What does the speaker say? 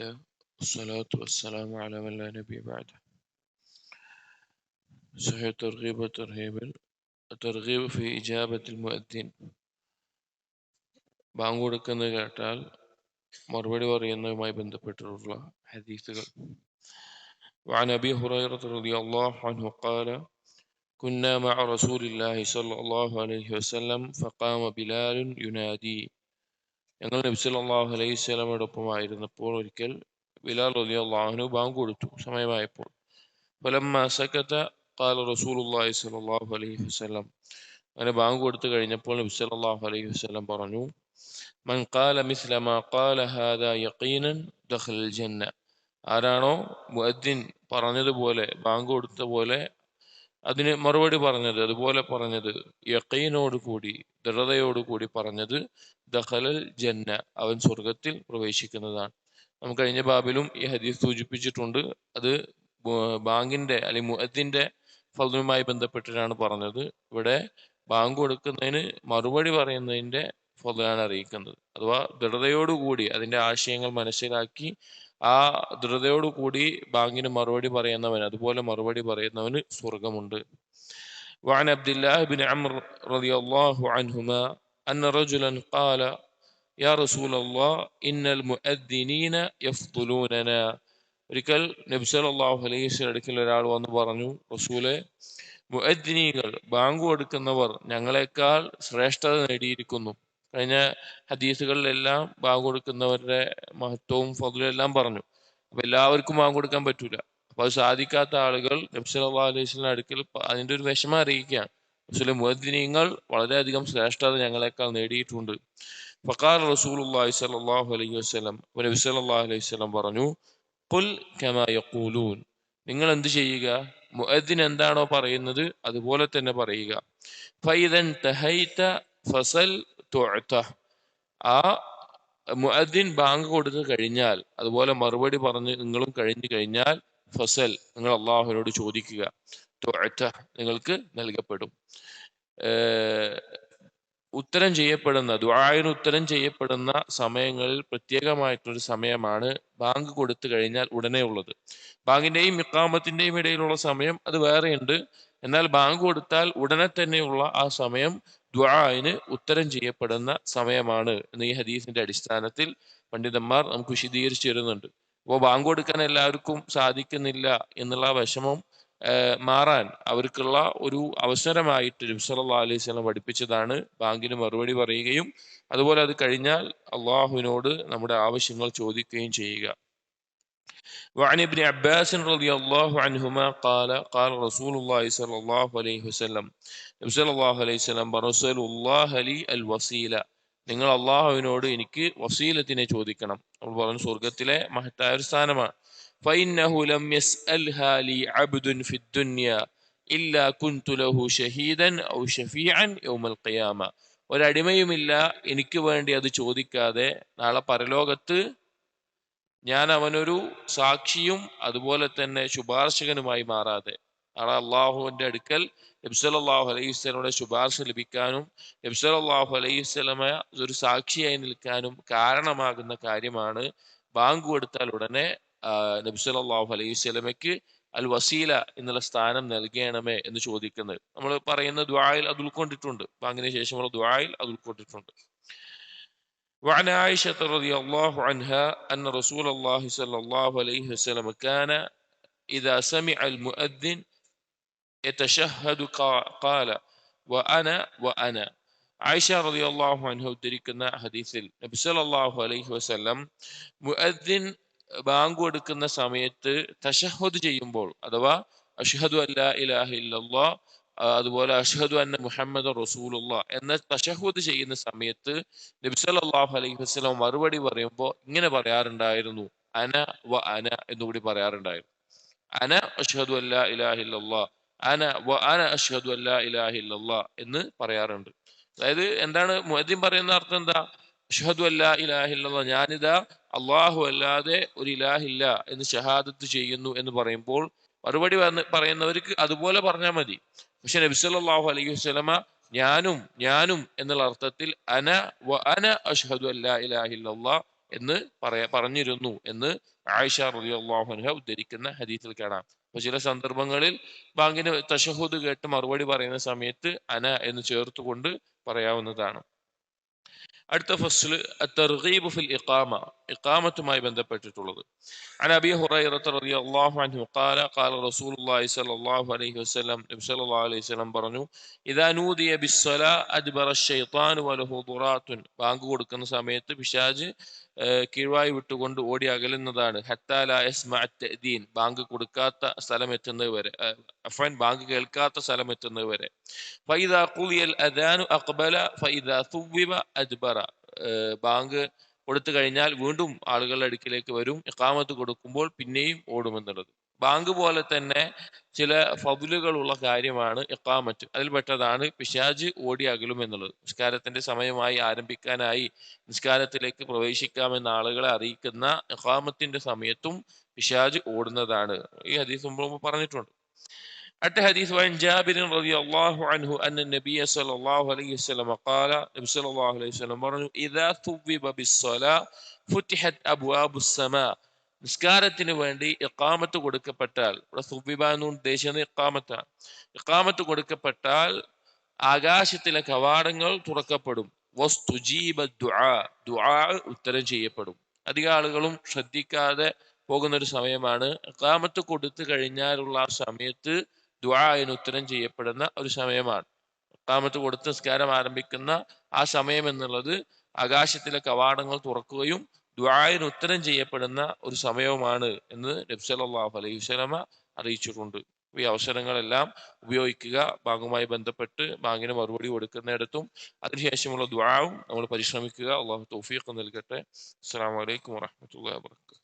الله والصلاة والسلام على من لا نبي بعده صحيح الترغيب والترهيب الترغيب في إجابة المؤذن bank കൊടുക്കുന്നത് കേട്ടാൽ മറുപടി പറയുന്നതുമായി ബന്ധപ്പെട്ടിട്ടുള്ള ഹദീസുകൾ وعن أبي هريرة رضي الله عنه قال كنا مع رسول الله صلى الله عليه وسلم فقام بلال ينادي ഞങ്ങൾ നബിസ് അള്ളാഹു അലൈഹി സ്വലമോടൊപ്പമായിരുന്നപ്പോൾ ഒരിക്കൽ ബിലാൽ അലി അള്ളാഹുനു ബാങ്ക് കൊടുത്തു സമയമായപ്പോൾ. ഫലം സക്കത്ത കാല അലൈഹി വസ്ലം അങ്ങനെ ബാങ്ക് കൊടുത്തു കഴിഞ്ഞപ്പോൾ നബി അള്ളാഹു അലൈഹി വസ്ലം പറഞ്ഞു മൻ കാല മിസ്ലമ ജന്ന. ആരാണോ മുഅദ്ദിൻ പറഞ്ഞതുപോലെ ബാങ്ക് കൊടുത്ത പോലെ അതിന് മറുപടി പറഞ്ഞത് അതുപോലെ പറഞ്ഞത് യഖീനോട് കൂടി ദൃഢതയോട് കൂടി പറഞ്ഞത് ദഹലൽ ജന്ന അവൻ സ്വർഗത്തിൽ പ്രവേശിക്കുന്നതാണ്. നമുക്ക് കഴിഞ്ഞ ബാബിലും ഈ ഹദീസ് സൂചിപ്പിച്ചിട്ടുണ്ട്. അത് ബാങ്കിന്റെ അല്ലെങ്കിൽ മുഹത്തിന്റെ ഫലവുമായി ബന്ധപ്പെട്ടിട്ടാണ് പറഞ്ഞത്. ഇവിടെ ബാങ്ക് കൊടുക്കുന്നതിന് മറുപടി പറയുന്നതിന്റെ ഫലാണ് അറിയിക്കുന്നത്. അഥവാ ദൃഢതയോടുകൂടി അതിന്റെ ആശയങ്ങൾ മനസ്സിലാക്കി ആ ദൃഢതയോടുകൂടി ബാങ്കിന് മറുപടി പറയുന്നവൻ അതുപോലെ മറുപടി പറയുന്നവന് സ്വർഗമുണ്ട് وعن عبد الله بن عمرو رضي الله عنهما أن رجلا قال يا رسول الله إن المؤذنين يفضلوننا ഒരിക്കൽ നബി സല്ലല്ലാഹു അലൈഹി വസല്ലം അടുക്കൽ ഒരാൾ വന്ന് പറഞ്ഞു റസൂലെ മുഅദ്ദിനീകൾ ബാങ്ക് കൊടുക്കുന്നവർ ഞങ്ങളെക്കാൾ ശ്രേഷ്ഠത നേടിയിരിക്കുന്നു കഴിഞ്ഞ ഹദീസുകളിലെല്ലാം ബാങ്ക് കൊടുക്കുന്നവരുടെ മഹത്വവും ഫضലും എല്ലാം പറഞ്ഞു. അപ്പൊ എല്ലാവർക്കും ബാങ്ക് കൊടുക്കാൻ പറ്റൂല. അപ്പൊ അത് സാധിക്കാത്ത ആളുകൾ നബി സല്ലല്ലാഹു അടുക്കൽ അതിന്റെ ഒരു വിഷമം അറിയിക്കുകയാണ്. റസൂലെ മുഅദ്ദിനീങ്ങൾ വളരെയധികം ശ്രേഷ്ഠത ഞങ്ങളെക്കാൾ നേടിയിട്ടുണ്ട്. ഫഖാൽ റസൂലുള്ളാഹി സ്വല്ലല്ലാഹു അലൈഹി വസല്ലം അപ്പോൾ നബി അലൈഹി വസ്ലം പറഞ്ഞു ഖുൽ കമാ നിങ്ങൾ എന്ത് ചെയ്യുക? മുഅദ്ദിൻ എന്താണോ പറയുന്നത് അതുപോലെ തന്നെ പറയുക. ഫൈദൻ തഹൈത ഫസൽ തുഅത ആ മുഅദ്ദിൻ ബാങ്ക് കൊടുത്തു കഴിഞ്ഞാൽ അതുപോലെ മറുപടി പറഞ്ഞ് നിങ്ങളും കഴിഞ്ഞു കഴിഞ്ഞാൽ ഫസൽ നിങ്ങൾ അള്ളാഹുവിനോട് ചോദിക്കുക തുഅത നിങ്ങൾക്ക് നൽകപ്പെടും. ഉത്തരം ചെയ്യപ്പെടുന്ന ദുആയിന് ഉത്തരം ചെയ്യപ്പെടുന്ന സമയങ്ങളിൽ പ്രത്യേകമായിട്ടൊരു സമയമാണ് ബാങ്ക് കൊടുത്തു കഴിഞ്ഞാൽ ഉടനെ ഉള്ളത്. ബാങ്കിന്റെയും ഇക്കാമത്തിന്റെയും ഇടയിലുള്ള സമയം അത് വേറെയുണ്ട്. എന്നാൽ ബാങ്ക് കൊടുത്താൽ ഉടനെ തന്നെയുള്ള ആ സമയം ദുആന് ഉത്തരം ചെയ്യപ്പെടുന്ന സമയമാണ് എന്ന് ഈ ഹദീസിന്റെ അടിസ്ഥാനത്തിൽ പണ്ഡിതന്മാർ നമുക്ക് വിശദീകരിച്ചു തരുന്നുണ്ട്. അപ്പോൾ ബാങ്ക് കൊടുക്കാൻ എല്ലാവർക്കും സാധിക്കുന്നില്ല എന്നുള്ള വിഷമം മാറാൻ അവർക്കുള്ള ഒരു അവസരമായിട്ട് നബി സല്ലല്ലാഹു അലൈഹി വസല്ലം പഠിപ്പിച്ചതാണ്. ബാങ്കിന് മറുപടി പറയുകയും അതുപോലെ അത് കഴിഞ്ഞാൽ അള്ളാഹുവിനോട് നമ്മുടെ ആവശ്യങ്ങൾ ചോദിക്കുകയും ചെയ്യുക. وعن ابن عباس رضي الله عنهما قال قال رسول الله صلى الله عليه وسلم നബി സല്ലല്ലാഹു അലൈഹി വസല്ലം റസൂലുള്ളാഹി ലി അൽ വസീല നിങ്ങൾ അള്ളാഹുവിനോട് എനിക്ക് വസീലത്തിനെ ചോദിക്കണം നമ്മൾ പറഞ്ഞു സ്വർഗത്തിലെ മഹത്തായ ഒരു സ്ഥാനമാണ് فإنه لم يسألها لي عبد في الدنيا إلا كنت له شهيدا أو شفيعا يوم القيامة ഒരടിമയുമില്ല എനിക്ക് വേണ്ടി അത് ചോദിക്കാതെ നാളെ പരലോകത്ത് ഞാൻ അവനൊരു സാക്ഷിയും അതുപോലെ തന്നെ ശുപാർശകനുമായി മാറാതെ. ആണ് അള്ളാഹുവിന്റെ അടുക്കൽ നബ്സലാഹു അലൈഹി സ്വലമയുടെ ശുപാർശ ലഭിക്കാനും നബ്സലാഹു അലൈഹി സ്വലമ ഒരു സാക്ഷിയായി നിൽക്കാനും കാരണമാകുന്ന കാര്യമാണ്. ബാങ്ക് കൊടുത്താൽ ഉടനെ നബ്സലാഹു അലൈഹി സ്വലമയ്ക്ക് അൽ വസീല എന്നുള്ള സ്ഥാനം നൽകണമേ എന്ന് ചോദിക്കുന്നത്. നമ്മൾ പറയുന്ന ദ്വായിൽ അത് ഉൾക്കൊണ്ടിട്ടുണ്ട് ബാങ്കിന് ശേഷമുള്ള ദ്വായിൽ അത് ഉൾക്കൊണ്ടിട്ടുണ്ട് وعن عائشة رضي الله عنها أن رسول الله صلى الله عليه وسلم كان إذا سمع المؤذن يتشهد قا- قال وأنا وأنا ആയിഷ റളിയല്ലാഹു അൻഹ ഉദ്ധരിക്കുന്ന ഹദീസിൽ നബി സല്ലല്ലാഹു അലൈഹി വസല്ലം മുഅദ്ദിൻ ബാങ്ക് കൊടുക്കുന്ന സമയത്ത് തശഹദ് ചെയ്യുമ്പോൾ അഥവാ അഷ്ഹദു അല്ലാ ഇലാഹ ഇല്ലല്ലാഹ് ആ, അതുപോലെ അഷ്ഹദു അന്ന മുഹമ്മദ് റസൂലുള്ള എന്ന തഷഹുദ് ചെയ്യുന്ന സമയത്ത് നബി സല്ലല്ലാഹു അലൈഹി വസല്ലം മറുപടി പറയുമ്പോൾ ഇങ്ങനെ പറയാറുണ്ടായിരുന്നു അന വ അന എന്നുകൂടി പറയാറുണ്ടായിരുന്നു. അന അഷ്ഹദു അല്ലാ ഇലാഹ ഇല്ലല്ലാഹ് അന വ അന അഷ്ഹദു അല്ലാ ഇലാഹ ഇല്ലല്ലാഹ് എന്ന് പറയാറുണ്ട്. അതായത് എന്താണ് മുഅദ്ദിൻ പറയുന്ന അർത്ഥം എന്താ? അഷ്ഹദു അല്ലാ ഇലാഹ ഇല്ലല്ലാഹ് ഞാനിതാ അള്ളാഹു അല്ലാതെ ഒരു ഇലാഹില്ല എന്ന് ഷഹാദത്ത് ചെയ്യുന്നു എന്ന് പറയുമ്പോൾ മറുപടി പറയുന്നവർക്ക് അതുപോലെ പറഞ്ഞാൽ മതി. പക്ഷെ നബി സല്ലല്ലാഹു അലൈഹി വസല്ലമ ഞാനും ഞാനും എന്നുള്ള അർത്ഥത്തിൽ അന വ അന അഷ്ഹദു അല്ലാ എന്ന് പറയാ പറഞ്ഞിരുന്നു എന്ന് ആയിഷ അൻഹ ഉദ്ധരിക്കുന്ന ഹദീസിൽ കാണാം. അപ്പൊ ചില സന്ദർഭങ്ങളിൽ ബാങ്കിന് തഷഹുദ് കേട്ട് മറുപടി പറയുന്ന സമയത്ത് അന എന്ന് ചേർത്തുകൊണ്ട് പറയാവുന്നതാണ്. അടുത്ത ഫസ്ല് الترغيب في الإقامة ഇഖാമത്തുമായി ബന്ധപ്പെട്ടിട്ടുള്ളത് عن أبي هريرة رضي الله عنه قال قال رسول الله صلى الله عليه وسلم നബി സല്ലല്ലാഹു അലൈഹി വസല്ലം പറഞ്ഞു إذا نودي بالصلاة أدبر الشيطان وله ضرات ബാങ്ക് കൊടുക്കുന്ന സമയത്ത് പിശാജ് ഏഹ്, കീഴ്വായി വിട്ടുകൊണ്ട് ഓടി അകലുന്നതാണ് ഹത്താല യസ്മഅത്തദീൻ ബാങ്ക് കൊടുക്കാത്ത സ്ഥലം എത്തുന്നത് വരെ ഏഹ്, അഫ്വാൻ ബാങ്ക് കേൾക്കാത്ത സ്ഥലം എത്തുന്നത് വരെ فإذا قضي الأذان أقبل فإذا ثوب أدبر ഏഹ് ബാങ്ക് കൊടുത്തു കഴിഞ്ഞാൽ വീണ്ടും ആളുകളുടെ അടുക്കിലേക്ക് വരും. ഇക്കാമത്ത് കൊടുക്കുമ്പോൾ പിന്നെയും ഓടുമെന്നുള്ളത് ബാങ്ക് പോലെ തന്നെ ചില ഫതുലുകളുള്ള കാര്യമാണ് ഇഖാമത്ത്. അതിൽപ്പെട്ടതാണ് പിശാജ് ഓടി അകലും എന്നുള്ളത്. നിസ്കാരത്തിന്റെ സമയമായി ആരംഭിക്കാനായി നിസ്കാരത്തിലേക്ക് പ്രവേശിക്കാമെന്ന ആളുകളെ അറിയിക്കുന്ന ഇക്കാമത്തിന്റെ സമയത്തും പിശാജ് ഓടുന്നതാണ്. ഈ ഹദീസ് സംഭവം പറഞ്ഞിട്ടുണ്ട്. അടുത്ത ഹദീസ് വൻ ജാബിർ റതി അൻഹു അന്ന നബി സല്ലല്ലാഹു അലൈഹി വസല്ലം ഖാല നബി സല്ലല്ലാഹു അലൈഹി വസല്ലം പറഞ്ഞു ഇദാ തുബിബ ബിസ്സലാ ഫുതിഹത് അബ്വാബു സമാ നിസ്കാരത്തിന് വേണ്ടി ഇഖാമത്ത് കൊടുക്കപ്പെട്ടാൽ ഇവിടെ സുബിബ എന്ന് ഉദ്ദേശിക്കുന്നത് ഇക്കാമത്താണ് ഇക്കാമത്ത് കൊടുക്കപ്പെട്ടാൽ ആകാശത്തിലെ കവാടങ്ങൾ തുറക്കപ്പെടും. വസ്തുജീബ ദുആ ദുആ ഉത്തരം ചെയ്യപ്പെടും. അധിക ആളുകളും ശ്രദ്ധിക്കാതെ പോകുന്ന ഒരു സമയമാണ്. ഇക്കാമത്ത് കൊടുത്തു കഴിഞ്ഞാലുള്ള ആ സമയത്ത് ദുആന് ഉത്തരം ചെയ്യപ്പെടുന്ന ഒരു സമയമാണ്. ഇക്കാമത്ത് കൊടുത്ത് നിസ്കാരം ആരംഭിക്കുന്ന ആ സമയം എന്നുള്ളത് ആകാശത്തിലെ കവാടങ്ങൾ തുറക്കുകയും ദുആന് ഉത്തരം ചെയ്യപ്പെടുന്ന ഒരു സമയവുമാണ് എന്ന് നബി സല്ലല്ലാഹു അലൈഹി വസല്ലമ അറിയിച്ചിട്ടുണ്ട്. ഈ അവസരങ്ങളെല്ലാം ഉപയോഗിക്കുക ബാങ്കുമായി ബന്ധപ്പെട്ട് ബാങ്കിന് മറുപടി കൊടുക്കുന്നിടത്തും അതിനുശേഷമുള്ള ദുആവും നമ്മൾ പരിശ്രമിക്കുക. അള്ളാഹു തൗഫീഖ് നൽകട്ടെ. അസ്സലാമു അലൈക്കും വറഹ്മത്തുള്ളാഹി വബറകാതുഹു.